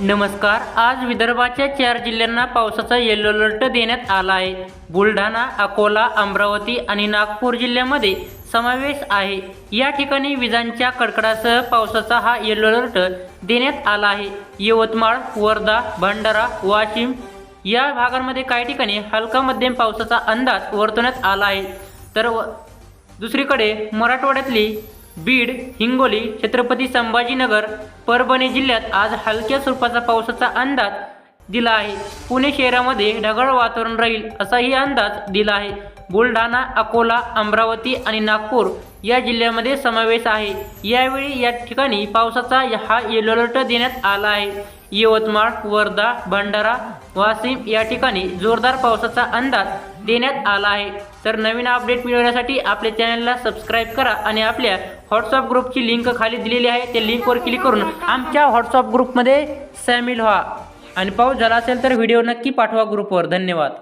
नमस्कार आज विदर्भाच्या चार जिल्ह्यांना पावसाचा येलो अलर्ट देण्यात आला आहे. बुलढाणा अकोला अमरावती आणि नागपूर जिल्ह्यामध्ये समावेश आहे. या ठिकाणी विजांच्या कडकडासह पावसाचा हा येलो अलर्ट देण्यात आला आहे. यवतमाळ वर्धा भंडारा वाशिम या भागांमध्ये काही ठिकाणी हलका मध्यम पावसाचा अंदाज वर्तवण्यात आला आहे. तर व- दुसरीकडे मराठवाड्यातली बीड हिंगोली छत्रपती संभाजीनगर परभणी जिल्ह्यात आज हलक्या स्वरूपाचा पावसाचा अंदाज दिला आहे. पुणे शहरामध्ये ढगाळ वातावरण राहील असाही अंदाज दिला आहे. बुलढाणा अकोला अमरावती आणि नागपूर या जिल्ह्यामध्ये समावेश आहे. यावेळी या ठिकाणी पावसाचा हा येलो अलर्ट देण्यात आला आहे. यवतमाळ वर्धा भंडारा वाशिम या ठिकाणी जोरदार पावसाचा अंदाज देण्यात आला आहे. तर नवीन अपडेट मिळवण्यासाठी आपल्या चॅनलला सबस्क्राईब करा आणि आपल्या व्हॉट्सअप ग्रुपची लिंक खाली दिलेली आहे. त्या लिंकवर क्लिक करून आमच्या व्हॉट्सअप ग्रुपमध्ये सामील व्हा. आणि पाऊस झाला असेल तर व्हिडिओ नक्की पाठवा ग्रुपवर धन्यवाद.